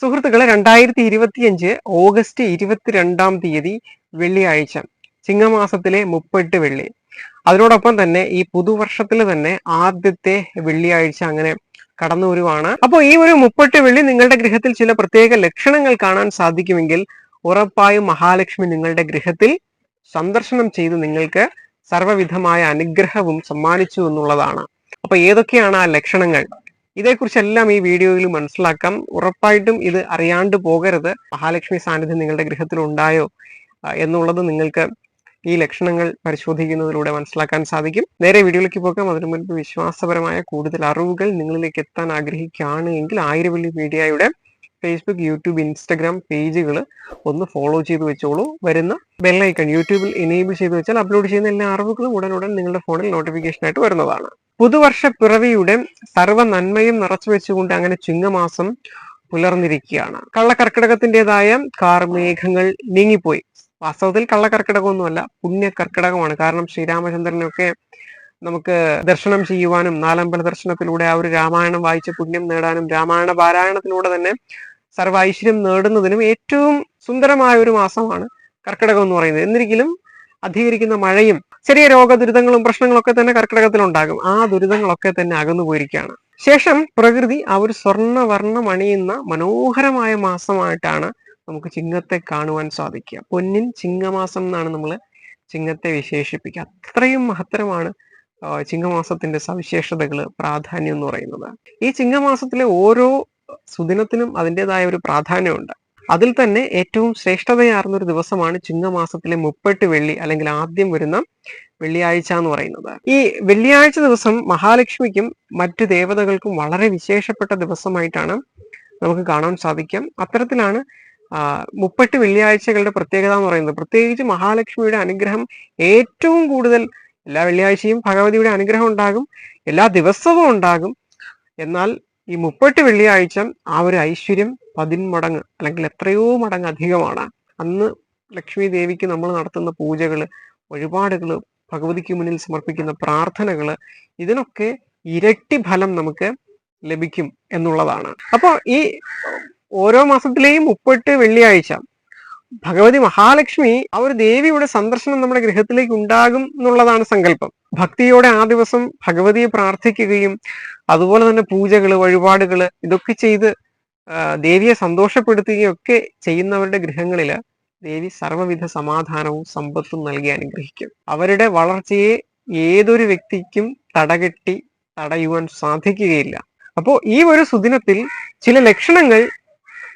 സുഹൃത്തുക്കളെ രണ്ടായിരത്തി ഇരുപത്തിയഞ്ച് ഓഗസ്റ്റ് ഇരുപത്തിരണ്ടാം തീയതി വെള്ളിയാഴ്ച ചിങ്ങമാസത്തിലെ മുപ്പെട്ട് വെള്ളി. അതിനോടൊപ്പം തന്നെ ഈ പുതുവർഷത്തിൽ തന്നെ ആദ്യത്തെ വെള്ളിയാഴ്ച അങ്ങനെ കടന്നു വരുവാണ്. അപ്പോൾ ഈ ഒരു മുപ്പെട്ട് വെള്ളി നിങ്ങളുടെ ഗൃഹത്തിൽ ചില പ്രത്യേക ലക്ഷണങ്ങൾ കാണാൻ സാധിക്കുമെങ്കിൽ ഉറപ്പായും മഹാലക്ഷ്മി നിങ്ങളുടെ ഗൃഹത്തിൽ സന്ദർശനം ചെയ്ത് നിങ്ങൾക്ക് സർവവിധമായ അനുഗ്രഹവും സമ്മാനിച്ചു എന്നുള്ളതാണ്. അപ്പൊ ഏതൊക്കെയാണ് ആ ലക്ഷണങ്ങൾ? ഇതേക്കുറിച്ചെല്ലാം ഈ വീഡിയോയിൽ മനസ്സിലാക്കാം. ഉറപ്പായിട്ടും ഇത് അറിയാണ്ട് പോകരുത്. മഹാലക്ഷ്മി സാന്നിധ്യം നിങ്ങളുടെ ഗൃഹത്തിൽ ഉണ്ടായോ എന്നുള്ളത് നിങ്ങൾക്ക് ഈ ലക്ഷണങ്ങൾ പരിശോധിക്കുന്നതിലൂടെ മനസ്സിലാക്കാൻ സാധിക്കും. നേരെ വീഡിയോയിലേക്ക് പോകാം. അതിനു മുൻപ് വിശ്വാസപരമായ കൂടുതൽ അറിവുകൾ നിങ്ങളിലേക്ക് എത്താൻ ആഗ്രഹിക്കുകയാണ് എങ്കിൽ ആയിരവല്ലി മീഡിയയുടെ ഫേസ്ബുക്ക് യൂട്യൂബ് ഇൻസ്റ്റഗ്രാം പേജുകൾ ഒന്ന് ഫോളോ ചെയ്ത് വെച്ചോളൂ. വരുന്ന ബെല്ലൈക്കൺ യൂട്യൂബിൽ എനേബിൾ ചെയ്ത് വെച്ചാൽ അപ്ലോഡ് ചെയ്യുന്ന എല്ലാ അറിവുകളും ഉടനുടൻ നിങ്ങളുടെ ഫോണിൽ നോട്ടിഫിക്കേഷൻ ആയിട്ട് വരുന്നതാണ്. പുതുവർഷ പിറവിയുടെ സർവ നന്മയും നിറച്ചു വെച്ചുകൊണ്ട് അങ്ങനെ ചിങ്ങമാസം പുലർന്നിരിക്കുകയാണ്. കള്ളക്കർക്കിടകത്തിന്റെതായ കാർമേഘങ്ങൾ നീങ്ങിപ്പോയി. വാസ്തവത്തിൽ കള്ളക്കർക്കിടകമൊന്നുമല്ല പുണ്യ കർക്കിടകമാണ് കാരണം ശ്രീരാമചന്ദ്രനൊക്കെ നമുക്ക് ദർശനം ചെയ്യുവാനും നാലമ്പല ദർശനത്തിലൂടെ ആ ഒരു രാമായണം വായിച്ച് പുണ്യം നേടാനും രാമായണ പാരായണത്തിലൂടെ തന്നെ സർവ ഐശ്വര്യം നേടുന്നതിനും ഏറ്റവും സുന്ദരമായ ഒരു മാസമാണ് കർക്കിടകം എന്ന് പറയുന്നത്. എന്നിരിക്കലും അധികരിക്കുന്ന മഴയും ചെറിയ രോഗ ദുരിതങ്ങളും പ്രശ്നങ്ങളൊക്കെ തന്നെ കർക്കിടകത്തിൽ ഉണ്ടാകും ആ ദുരിതങ്ങളൊക്കെ തന്നെ അകന്നു പോയിരിക്കുകയാണ്. ശേഷം പ്രകൃതി ആ ഒരു സ്വർണവർണം അണിയുന്ന മനോഹരമായ മാസമായിട്ടാണ് നമുക്ക് ചിങ്ങത്തെ കാണുവാൻ സാധിക്കുക. പൊന്നിൻ ചിങ്ങമാസം എന്നാണ് നമ്മൾ ചിങ്ങത്തെ വിശേഷിപ്പിക്കുക. അത്രയും മഹത്തരമാണ് ചിങ്ങമാസത്തിന്റെ സവിശേഷതകൾ പ്രാധാന്യം എന്ന് പറയുന്നത്. ഈ ചിങ്ങമാസത്തിലെ ഓരോ സുദിനത്തിനും അതിന്റെതായ ഒരു പ്രാധാന്യമുണ്ട്. അതിൽ തന്നെ ഏറ്റവും ശ്രേഷ്ഠതയാർന്ന ഒരു ദിവസമാണ് ചിങ്ങമാസത്തിലെ മുപ്പെട്ട് വെള്ളി അല്ലെങ്കിൽ ആദ്യം വരുന്ന വെള്ളിയാഴ്ച എന്ന് പറയുന്നത്. ഈ വെള്ളിയാഴ്ച ദിവസം മഹാലക്ഷ്മിക്കും മറ്റു ദേവതകൾക്കും വളരെ വിശേഷപ്പെട്ട ദിവസമായിട്ടാണ് നമുക്ക് കാണാൻ സാധിക്കും. അത്തരത്തിലാണ് മുപ്പെട്ട് വെള്ളിയാഴ്ചകളുടെ പ്രത്യേകത എന്ന് പറയുന്നത്. പ്രത്യേകിച്ച് മഹാലക്ഷ്മിയുടെ അനുഗ്രഹം ഏറ്റവും കൂടുതൽ എല്ലാ വെള്ളിയാഴ്ചയും ഭഗവതിയുടെ അനുഗ്രഹം ഉണ്ടാകും എല്ലാ ദിവസവും ഉണ്ടാകും. എന്നാൽ ഈ മുപ്പെട്ട് വെള്ളിയാഴ്ച ആ ഒരു ഐശ്വര്യം പതിന്മടങ്ങ് അല്ലെങ്കിൽ എത്രയോ മടങ്ങ് അധികമാണ്. അന്ന് ലക്ഷ്മി ദേവിക്ക് നമ്മൾ നടത്തുന്ന പൂജകൾ വഴിപാടുകൾ ഭഗവതിക്ക് മുന്നിൽ സമർപ്പിക്കുന്ന പ്രാർത്ഥനകൾ ഇതിനൊക്കെ ഇരട്ടി ഫലം നമുക്ക് ലഭിക്കും എന്നുള്ളതാണ്. അപ്പോൾ ഈ ഓരോ മാസത്തിലെയും മുപ്പെട്ട് വെള്ളിയാഴ്ച ഭഗവതി മഹാലക്ഷ്മി ആ ഒരു ദേവിയുടെ സന്ദർശനം നമ്മുടെ ഗൃഹത്തിലേക്ക് ഉണ്ടാകും എന്നുള്ളതാണ് സങ്കല്പം. ഭക്തിയോടെ ആ ദിവസം ഭഗവതിയെ പ്രാർത്ഥിക്കുകയും അതുപോലെ തന്നെ പൂജകൾ വഴിപാടുകൾ ഇതൊക്കെ ചെയ്ത് ദേവിയെ സന്തോഷപ്പെടുത്തുകയും ഒക്കെ ചെയ്യുന്നവരുടെ ഗൃഹങ്ങളിൽ ദേവി സർവവിധ സമാധാനവും സമ്പത്തും നൽകി അനുഗ്രഹിക്കും. അവരുടെ വളർച്ചയെ ഏതൊരു വ്യക്തിക്കും തടകെട്ടി തടയുവാൻ സാധിക്കുകയില്ല. അപ്പോൾ ഈ ഒരു സുദിനത്തിൽ ചില ലക്ഷണങ്ങൾ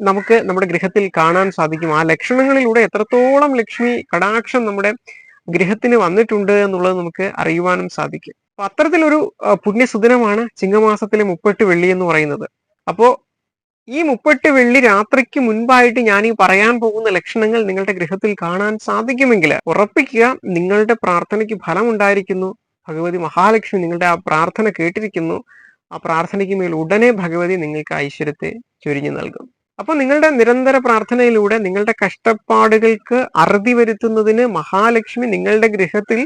നമുക്ക് നമ്മുടെ ഗൃഹത്തിൽ കാണാൻ സാധിക്കും. ആ ലക്ഷണങ്ങളിലൂടെ എത്രത്തോളം ലക്ഷ്മി കടാക്ഷം നമ്മുടെ ഗൃഹത്തിന് വന്നിട്ടുണ്ട് എന്നുള്ളത് നമുക്ക് അറിയുവാനും സാധിക്കും. അപ്പൊ അത്തരത്തിലൊരു പുണ്യസുദിനമാണ് ചിങ്ങമാസത്തിലെ മുപ്പെട്ട് വെള്ളി എന്ന് പറയുന്നത്. അപ്പോ ഈ മുപ്പെട്ട് വെള്ളി രാത്രിക്ക് മുൻപായിട്ട് ഞാൻ ഈ പറയാൻ പോകുന്ന ലക്ഷണങ്ങൾ നിങ്ങളുടെ ഗൃഹത്തിൽ കാണാൻ സാധിക്കുമെങ്കിൽ ഉറപ്പിക്കുക നിങ്ങളുടെ പ്രാർത്ഥനയ്ക്ക് ഫലമുണ്ടായിരിക്കുന്നു. ഭഗവതി മഹാലക്ഷ്മി നിങ്ങളുടെ ആ പ്രാർത്ഥന കേട്ടിരിക്കുന്നു. ആ പ്രാർത്ഥനയ്ക്ക് മേൽ ഉടനെ ഭഗവതി നിങ്ങൾക്ക് ഐശ്വര്യത്തെ ചൊരിഞ്ഞു നൽകും. അപ്പൊ നിങ്ങളുടെ നിരന്തര പ്രാർത്ഥനയിലൂടെ നിങ്ങളുടെ കഷ്ടപ്പാടുകൾക്ക് അറുതി വരുത്തുന്നതിന് മഹാലക്ഷ്മി നിങ്ങളുടെ ഗൃഹത്തിൽ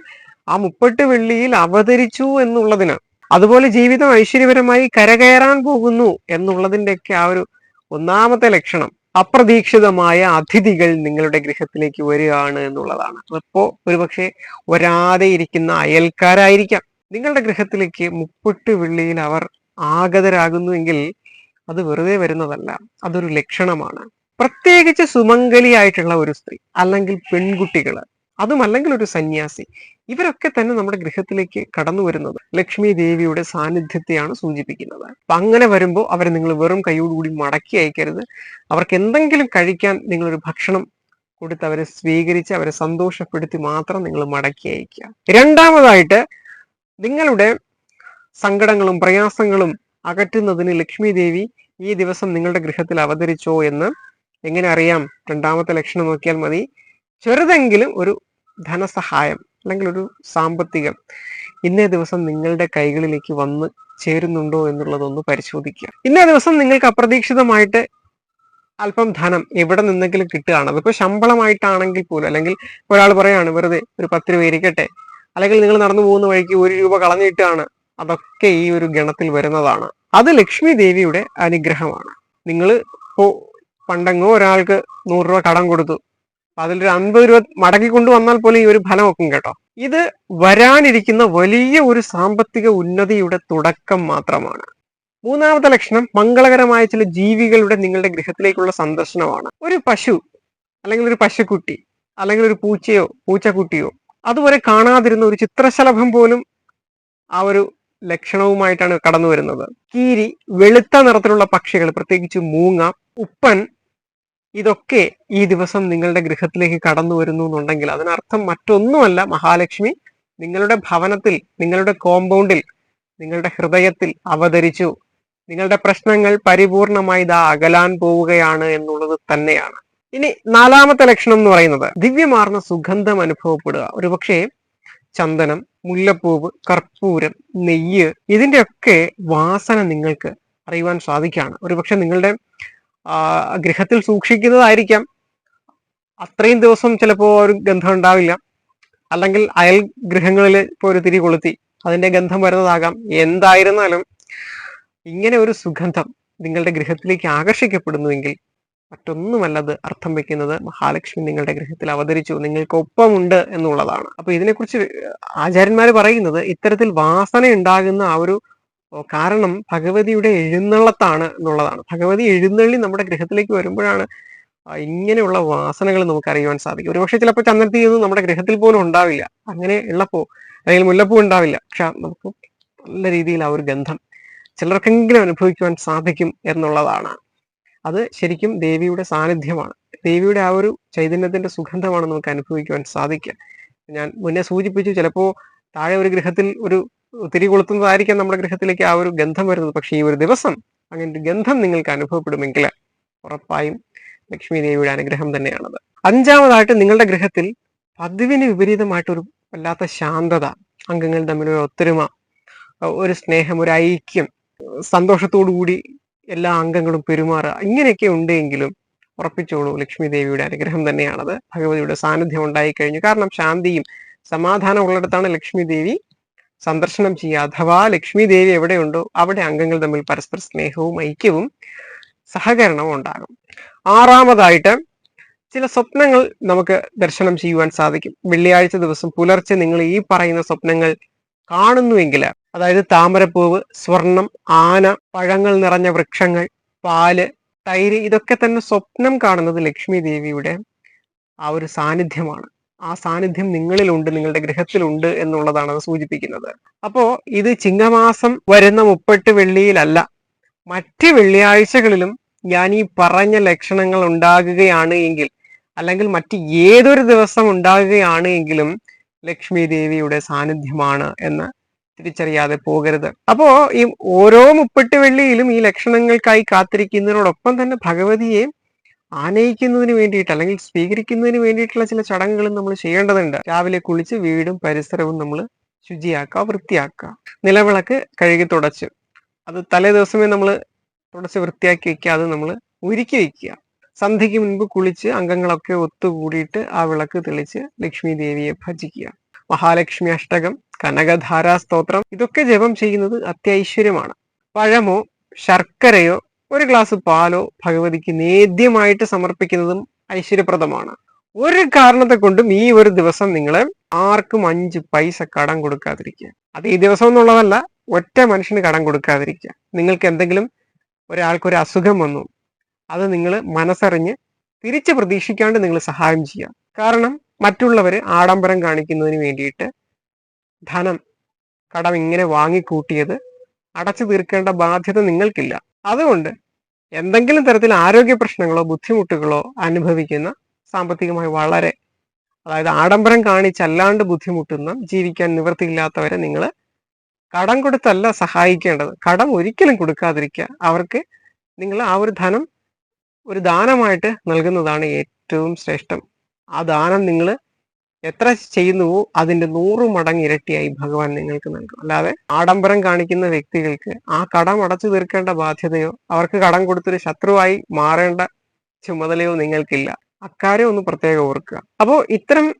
ആ മുപ്പട്ട് വെള്ളിയിൽ അവതരിച്ചു എന്നുള്ളതിന്. അതുപോലെ ജീവിതം ഐശ്വര്യപരമായി കരകയറാൻ പോകുന്നു എന്നുള്ളതിന്റെയൊക്കെ ആ ഒരു ഒന്നാമത്തെ ലക്ഷണം. അപ്രതീക്ഷിതമായ അതിഥികൾ നിങ്ങളുടെ ഗൃഹത്തിലേക്ക് വരികയാണ് എന്നുള്ളതാണ്. അപ്പോൾ ഒരുപക്ഷെ വരാതെ ഇരിക്കുന്ന അയൽക്കാരായിരിക്കാം. നിങ്ങളുടെ ഗൃഹത്തിലേക്ക് മുപ്പട്ട് വെള്ളിയിൽ അവർ ആഗതരാകുന്നുവെങ്കിൽ അത് വെറുതെ വരുന്നതല്ല. അതൊരു ലക്ഷണമാണ്. പ്രത്യേകിച്ച് സുമംഗലിയായിട്ടുള്ള ഒരു സ്ത്രീ അല്ലെങ്കിൽ പെൺകുട്ടികൾ അതുമല്ലെങ്കിൽ ഒരു സന്യാസി ഇവരൊക്കെ തന്നെ നമ്മുടെ ഗൃഹത്തിലേക്ക് കടന്നു വരുന്നത് ലക്ഷ്മി ദേവിയുടെ സാന്നിധ്യത്തെയാണ് സൂചിപ്പിക്കുന്നത്. അപ്പൊ അങ്ങനെ വരുമ്പോൾ അവരെ നിങ്ങൾ വെറും കൈയോടുകൂടി മടക്കി അയക്കരുത്. അവർക്ക് എന്തെങ്കിലും കഴിക്കാൻ നിങ്ങളൊരു ഭക്ഷണം കൊടുത്ത് അവരെ സ്വീകരിച്ച് അവരെ സന്തോഷപ്പെടുത്തി മാത്രം നിങ്ങൾ മടക്കി അയക്കുക. രണ്ടാമതായിട്ട് നിങ്ങളുടെ സങ്കടങ്ങളും പ്രയാസങ്ങളും അകറ്റുന്നതിന് ലക്ഷ്മി ദേവി ഈ ദിവസം നിങ്ങളുടെ ഗൃഹത്തിൽ അവതരിച്ചോ എന്ന് എങ്ങനെ അറിയാം? രണ്ടാമത്തെ ലക്ഷണം നോക്കിയാൽ മതി. ചെറുതെങ്കിലും ഒരു ധനസഹായം അല്ലെങ്കിൽ ഒരു സാമ്പത്തികം ഇന്നേ ദിവസം നിങ്ങളുടെ കൈകളിലേക്ക് വന്ന് ചേരുന്നുണ്ടോ എന്നുള്ളതൊന്ന് പരിശോധിക്കുക. ഇന്നേ ദിവസം നിങ്ങൾക്ക് അപ്രതീക്ഷിതമായിട്ട് അല്പം ധനം എവിടെ നിന്നെങ്കിലും കിട്ടുകയാണ്. അതിപ്പോ ശമ്പളമായിട്ടാണെങ്കിൽ പോലും അല്ലെങ്കിൽ ഒരാൾ പറയാണ് വെറുതെ ഒരു പത്ത് രൂപ ഇരിക്കട്ടെ. അല്ലെങ്കിൽ നിങ്ങൾ നടന്നു പോകുന്ന വഴിക്ക് ഒരു രൂപ കളഞ്ഞിട്ടാണ്. അതൊക്കെ ഈ ഒരു ഗണത്തിൽ വരുന്നതാണ്. അത് ലക്ഷ്മി ദേവിയുടെ അനുഗ്രഹമാണ്. നിങ്ങൾ ഇപ്പോ പണ്ടെങ്ങോ ഒരാൾക്ക് നൂറ് രൂപ കടം കൊടുത്തു. അതിലൊരു അൻപത് രൂപ മടക്കി കൊണ്ടുവന്നാൽ പോലും ഈ ഒരു ഫലം വെക്കും കേട്ടോ. ഇത് വരാനിരിക്കുന്ന വലിയ ഒരു സാമ്പത്തിക ഉന്നതിയുടെ തുടക്കം മാത്രമാണ്. മൂന്നാമത്തെ ലക്ഷണം മംഗളകരമായ ചില ജീവികളുടെ നിങ്ങളുടെ ഗൃഹത്തിലേക്കുള്ള സന്ദർശനമാണ്. ഒരു പശു അല്ലെങ്കിൽ ഒരു പശുക്കുട്ടി അല്ലെങ്കിൽ ഒരു പൂച്ചയോ പൂച്ചക്കുട്ടിയോ അതുവരെ കാണാതിരുന്ന ഒരു ചിത്രശലഭം പോലും ആ ഒരു ലക്ഷണവുമായിട്ടാണ് കടന്നു വരുന്നത്. കീരി വെളുത്ത നിറത്തിലുള്ള പക്ഷികൾ പ്രത്യേകിച്ച് മൂങ്ങ ഉപ്പൻ ഇതൊക്കെ ഈ ദിവസം നിങ്ങളുടെ ഗൃഹത്തിലേക്ക് കടന്നു വരുന്നു എന്നുണ്ടെങ്കിൽ അതിനർത്ഥം മറ്റൊന്നുമല്ല മഹാലക്ഷ്മി നിങ്ങളുടെ ഭവനത്തിൽ നിങ്ങളുടെ കോമ്പൗണ്ടിൽ നിങ്ങളുടെ ഹൃദയത്തിൽ അവതരിച്ചു. നിങ്ങളുടെ പ്രശ്നങ്ങൾ പരിപൂർണമായി ഇതാ അകലാൻ പോവുകയാണ് എന്നുള്ളത് തന്നെയാണ്. ഇനി നാലാമത്തെ ലക്ഷണം എന്ന് പറയുന്നത് ദിവ്യമാർന്ന സുഗന്ധം അനുഭവപ്പെടുക. ഒരുപക്ഷെ ചന്ദനം മുല്ലപ്പൂവ് കർപ്പൂരം നെയ്യ് ഇതിന്റെയൊക്കെ വാസന നിങ്ങൾക്ക് അറിയുവാൻ സാധിക്കുകയാണ്. ഒരുപക്ഷെ നിങ്ങളുടെ ഗൃഹത്തിൽ സൂക്ഷിക്കുന്നതായിരിക്കാം. അത്രയും ദിവസം ചിലപ്പോൾ ഒരു ഗന്ധം ഉണ്ടാവില്ല. അല്ലെങ്കിൽ അയൽ ഗൃഹങ്ങളിൽ ഇപ്പോൾ ഒരു തിരി കൊളുത്തി അതിന്റെ ഗന്ധം വരുന്നതാകാം. എന്തായിരുന്നാലും ഇങ്ങനെ ഒരു സുഗന്ധം നിങ്ങളുടെ ഗൃഹത്തിലേക്ക് ആകർഷിക്കപ്പെടുന്നുവെങ്കിൽ മറ്റൊന്നുമല്ലത് അർത്ഥം വെക്കുന്നത് മഹാലക്ഷ്മി നിങ്ങളുടെ ഗൃഹത്തിൽ അവതരിച്ചു നിങ്ങൾക്ക് ഒപ്പമുണ്ട് എന്നുള്ളതാണ്. അപ്പൊ ഇതിനെക്കുറിച്ച് ആചാര്യന്മാർ പറയുന്നത് ഇത്തരത്തിൽ വാസന ഉണ്ടാകുന്ന ആ ഒരു കാരണം ഭഗവതിയുടെ എഴുന്നള്ളത്താണ് എന്നുള്ളതാണ്. ഭഗവതി എഴുന്നള്ളി നമ്മുടെ ഗൃഹത്തിലേക്ക് വരുമ്പോഴാണ് ഇങ്ങനെയുള്ള വാസനകൾ നമുക്ക് അറിയുവാൻ സാധിക്കും. ഒരുപക്ഷെ ചിലപ്പോൾ ചന്ദനത്തി ഒന്നും നമ്മുടെ ഗൃഹത്തിൽ പോലും ഉണ്ടാവില്ല. അങ്ങനെ ഉള്ളപ്പോ അല്ലെങ്കിൽ മുല്ലപ്പൂ ഉണ്ടാവില്ല. പക്ഷെ നമുക്ക് നല്ല രീതിയിൽ ആ ഒരു ഗന്ധം ചിലർക്കെങ്കിലും അനുഭവിക്കുവാൻ സാധിക്കും എന്നുള്ളതാണ്. അത് ശരിക്കും ദേവിയുടെ സാന്നിധ്യമാണ്. ദേവിയുടെ ആ ഒരു ചൈതന്യത്തിന്റെ സുഗന്ധമാണ് നമുക്ക് അനുഭവിക്കുവാൻ സാധിക്കുക. ഞാൻ മുന്നേ സൂചിപ്പിച്ചു ചിലപ്പോ താഴെ ഒരു ഗൃഹത്തിൽ ഒരു തിരി കൊളുത്തുന്നതായിരിക്കാം നമ്മുടെ ഗൃഹത്തിലേക്ക് ആ ഒരു ഗന്ധം വരുന്നത്. പക്ഷേ ഈ ഒരു ദിവസം അങ്ങനെ ഒരു ഗന്ധം നിങ്ങൾക്ക് അനുഭവപ്പെടുമെങ്കിൽ ഉറപ്പായും ലക്ഷ്മി ദേവിയുടെ അനുഗ്രഹം തന്നെയാണത്. അഞ്ചാമതായിട്ട് നിങ്ങളുടെ ഗൃഹത്തിൽ പതിവിന് വിപരീതമായിട്ട് ഒരു വല്ലാത്ത ശാന്തത അംഗങ്ങൾ തമ്മിലൊരു ഒത്തൊരുമ ഒരു സ്നേഹം ഒരു ഐക്യം സന്തോഷത്തോടു കൂടി എല്ലാ അംഗങ്ങളും പെരുമാറുക ഇങ്ങനെയൊക്കെ ഉണ്ടെങ്കിലും ഉറപ്പിച്ചോളൂ. ലക്ഷ്മി ദേവിയുടെ അനുഗ്രഹം തന്നെയാണത്. ഭഗവതിയുടെ സാന്നിധ്യം ഉണ്ടായി കഴിഞ്ഞു കാരണം ശാന്തിയും സമാധാനം ഉള്ളിടത്താണ് ലക്ഷ്മി ദേവി സന്ദർശനം ചെയ്യുക. അഥവാ ലക്ഷ്മി ദേവി എവിടെയുണ്ടോ അവിടെ അംഗങ്ങൾ തമ്മിൽ പരസ്പര സ്നേഹവും ഐക്യവും സഹകരണവും ഉണ്ടാകും. ആറാമതായിട്ട് ചില സ്വപ്നങ്ങൾ നമുക്ക് ദർശനം ചെയ്യുവാൻ സാധിക്കും. വെള്ളിയാഴ്ച ദിവസം പുലർച്ചെ നിങ്ങൾ ഈ പറയുന്ന സ്വപ്നങ്ങൾ കാണുന്നുവെങ്കിൽ അതായത് താമരപ്പൂവ് സ്വർണം ആന പഴങ്ങൾ നിറഞ്ഞ വൃക്ഷങ്ങൾ പാൽ തൈര് ഇതൊക്കെ തന്നെ സ്വപ്നം കാണുന്നത് ലക്ഷ്മി ദേവിയുടെ ആ ഒരു സാന്നിധ്യമാണ്. ആ സാന്നിധ്യം നിങ്ങളിലുണ്ട് നിങ്ങളുടെ ഗൃഹത്തിലുണ്ട് എന്നുള്ളതാണ് അത് സൂചിപ്പിക്കുന്നത്. അപ്പോ ഇത് ചിങ്ങമാസം വരുന്ന മുപ്പെട്ട് വെള്ളിയിലല്ല മറ്റ് വെള്ളിയാഴ്ചകളിലും ഞാൻ ഈ പറഞ്ഞ ലക്ഷണങ്ങൾ ഉണ്ടാകുകയാണ് എങ്കിൽ അല്ലെങ്കിൽ മറ്റ് ഏതൊരു ദിവസം ഉണ്ടാകുകയാണ് എങ്കിലും ലക്ഷ്മി ദേവിയുടെ സാന്നിധ്യമാണ് എന്ന് തിരിച്ചറിയാതെ പോകരുത്. അപ്പോ ഈ ഓരോ മുപ്പെട്ട് വെള്ളിയിലും ഈ ലക്ഷണങ്ങൾക്കായി കാത്തിരിക്കുന്നതിനോടൊപ്പം തന്നെ ഭഗവതിയെ ആനയിക്കുന്നതിന് വേണ്ടിയിട്ട് അല്ലെങ്കിൽ സ്വീകരിക്കുന്നതിന് വേണ്ടിയിട്ടുള്ള ചില ചടങ്ങുകളും നമ്മൾ ചെയ്യേണ്ടതുണ്ട്. രാവിലെ കുളിച്ച് വീടും പരിസരവും നമ്മൾ ശുചിയാക്കുക വൃത്തിയാക്കുക. നിലവിളക്ക് കഴുകി തുടച്ച്. അത് തലേ ദിവസമേ നമ്മൾ തുടച്ച് വൃത്തിയാക്കി വെക്കുക അത് നമ്മൾ ഉരുക്കി വെക്കുക സന്ധ്യയ്ക്ക് മുൻപ് കുളിച്ച് അംഗങ്ങളൊക്കെ ഒത്തുകൂടിയിട്ട് ആ വിളക്ക് തെളിച്ച് ലക്ഷ്മി ദേവിയെ ഭജിക്കുക. മഹാലക്ഷ്മി അഷ്ടകം കനകധാരാ സ്തോത്രം ഇതൊക്കെ ജപം ചെയ്യുന്നത് അത്യൈശ്വര്യമാണ്. പഴമോ ശർക്കരയോ ഒരു ഗ്ലാസ് പാലോ ഭഗവതിക്ക് നേദ്യമായിട്ട് സമർപ്പിക്കുന്നതും ഐശ്വര്യപ്രദമാണ്. ഒരു കാരണത്തെ കൊണ്ടും ഈ ഒരു ദിവസം നിങ്ങൾ ആർക്കും അഞ്ച് പൈസ കടം കൊടുക്കാതിരിക്കുക. അത് ഈ ദിവസം എന്നുള്ളതല്ല ഒറ്റ മനുഷ്യന് കടം കൊടുക്കാതിരിക്കുക. നിങ്ങൾക്ക് എന്തെങ്കിലും ഒരാൾക്കൊരു അസുഖം വന്നു അത് നിങ്ങൾ മനസ്സറിഞ്ഞ് തിരിച്ച് പ്രതീക്ഷിക്കാണ്ട് നിങ്ങൾ സഹായം ചെയ്യുക. കാരണം മറ്റുള്ളവർ ആഡംബരം കാണിക്കുന്നതിന് വേണ്ടിയിട്ട് ധനം കടം ഇങ്ങനെ വാങ്ങിക്കൂട്ടിയത് അടച്ചു തീർക്കേണ്ട ബാധ്യത നിങ്ങൾക്കില്ല. അതുകൊണ്ട് എന്തെങ്കിലും തരത്തിൽ ആരോഗ്യ പ്രശ്നങ്ങളോ ബുദ്ധിമുട്ടുകളോ അനുഭവിക്കുന്ന സാമ്പത്തികമായി വളരെ അതായത് ആഡംബരം കാണിച്ചല്ലാണ്ട് ബുദ്ധിമുട്ടുന്ന ജീവിക്കാൻ നിവൃത്തിയില്ലാത്തവരെ നിങ്ങൾ കടം കൊടുത്തല്ല സഹായിക്കേണ്ടത്. കടം ഒരിക്കലും കൊടുക്കാതിരിക്കുക. അവർക്ക് നിങ്ങൾ ആ ഒരു ധനം ഒരു ദാനമായിട്ട് നൽകുന്നതാണ് ഏറ്റവും ശ്രേഷ്ഠം. ആ ദാനം നിങ്ങൾ എത്ര ചെയ്യുന്നുവോ അതിന്റെ നൂറ് മടങ്ങ് ഇരട്ടിയായി ഭഗവാൻ നിങ്ങൾക്ക് നൽകും. അല്ലാതെ ആഡംബരം കാണിക്കുന്ന വ്യക്തികൾക്ക് ആ കടം അടച്ചു തീർക്കേണ്ട ബാധ്യതയോ അവർക്ക് കടം കൊടുത്തൊരു ശത്രുവായി മാറേണ്ട ചുമതലയോ നിങ്ങൾക്കില്ല. അക്കാര്യം ഒന്ന് പ്രത്യേകം ഓർക്കുക. അപ്പോൾ ഇത്തരം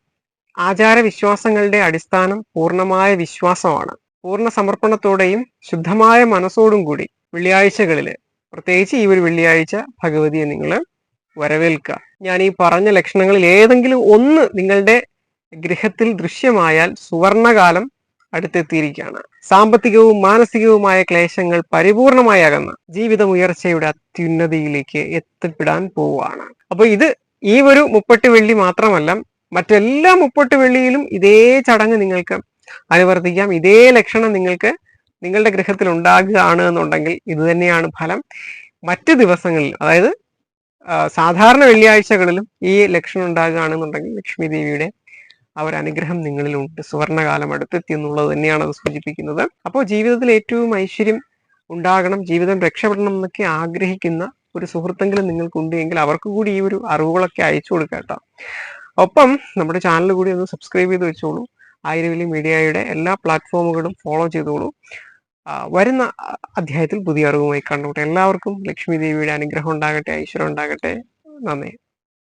ആചാര വിശ്വാസങ്ങളുടെ അടിസ്ഥാനം പൂർണമായ വിശ്വാസമാണ്. പൂർണ സമർപ്പണത്തോടെയും ശുദ്ധമായ മനസ്സോടും കൂടി വെള്ളിയാഴ്ചകളിൽ പ്രത്യേകിച്ച് ഈ ഒരു വെള്ളിയാഴ്ച ഭഗവതിയെ നിങ്ങൾ വരവേൽക്കുക. ഞാൻ ഈ പറഞ്ഞ ലക്ഷണങ്ങളിൽ ഏതെങ്കിലും ഒന്ന് നിങ്ങളുടെ ഗൃഹത്തിൽ ദൃശ്യമായാൽ സുവർണകാലം അടുത്തെത്തിയിരിക്കുകയാണ്. സാമ്പത്തികവും മാനസികവുമായ ക്ലേശങ്ങൾ പരിപൂർണമായി അകന്ന് ജീവിതം ഉയർച്ചയുടെ അത്യുന്നതിയിലേക്ക് എത്തിപ്പെടാൻ പോവുകയാണ്. അപ്പൊ ഇത് ഈ ഒരു മുപ്പട്ട് വെള്ളി മാത്രമല്ല മറ്റെല്ലാ മുപ്പട്ട് വെള്ളിയിലും ഇതേ ചടങ്ങ് നിങ്ങൾക്ക് അനുവർത്തിക്കാം. ഇതേ ലക്ഷണം നിങ്ങൾക്ക് നിങ്ങളുടെ ഗ്രഹത്തിൽ ഉണ്ടാകുകയാണ് എന്നുണ്ടെങ്കിൽ ഇത് തന്നെയാണ് ഫലം. മറ്റ് ദിവസങ്ങളിൽ അതായത് സാധാരണ വെള്ളിയാഴ്ചകളിലും ഈ ലക്ഷണം ഉണ്ടാകുകയാണെന്നുണ്ടെങ്കിൽ ലക്ഷ്മി ദേവിയുടെ ആ ഒരു അനുഗ്രഹം നിങ്ങളിലുണ്ട് സുവർണകാലം അടുത്തെത്തി എന്നുള്ളത് തന്നെയാണ് അത് സൂചിപ്പിക്കുന്നത്. അപ്പോൾ ജീവിതത്തിൽ ഏറ്റവും ഐശ്വര്യം ഉണ്ടാകണം ജീവിതം രക്ഷപ്പെടണം എന്നൊക്കെ ആഗ്രഹിക്കുന്ന ഒരു സുഹൃത്തെങ്കിലും നിങ്ങൾക്കുണ്ട് എങ്കിൽ അവർക്ക് കൂടി ഈ ഒരു അറിവുകളൊക്കെ അയച്ചു കൊടുക്കാം ഒപ്പം നമ്മുടെ ചാനൽ കൂടി ഒന്ന് സബ്സ്ക്രൈബ് ചെയ്ത് വെച്ചോളൂ. ആയിരവിലി മീഡിയയുടെ എല്ലാ പ്ലാറ്റ്ഫോമുകളും ഫോളോ ചെയ്തോളൂ. വരുന്ന അധ്യായത്തിൽ പുതിയ അറിവുമായി കണ്ടുകൂട്ടെ എല്ലാവർക്കും ലക്ഷ്മി ദേവിയുടെ അനുഗ്രഹം ഉണ്ടാകട്ടെ ഐശ്വര്യം ഉണ്ടാകട്ടെ. നന്ദി.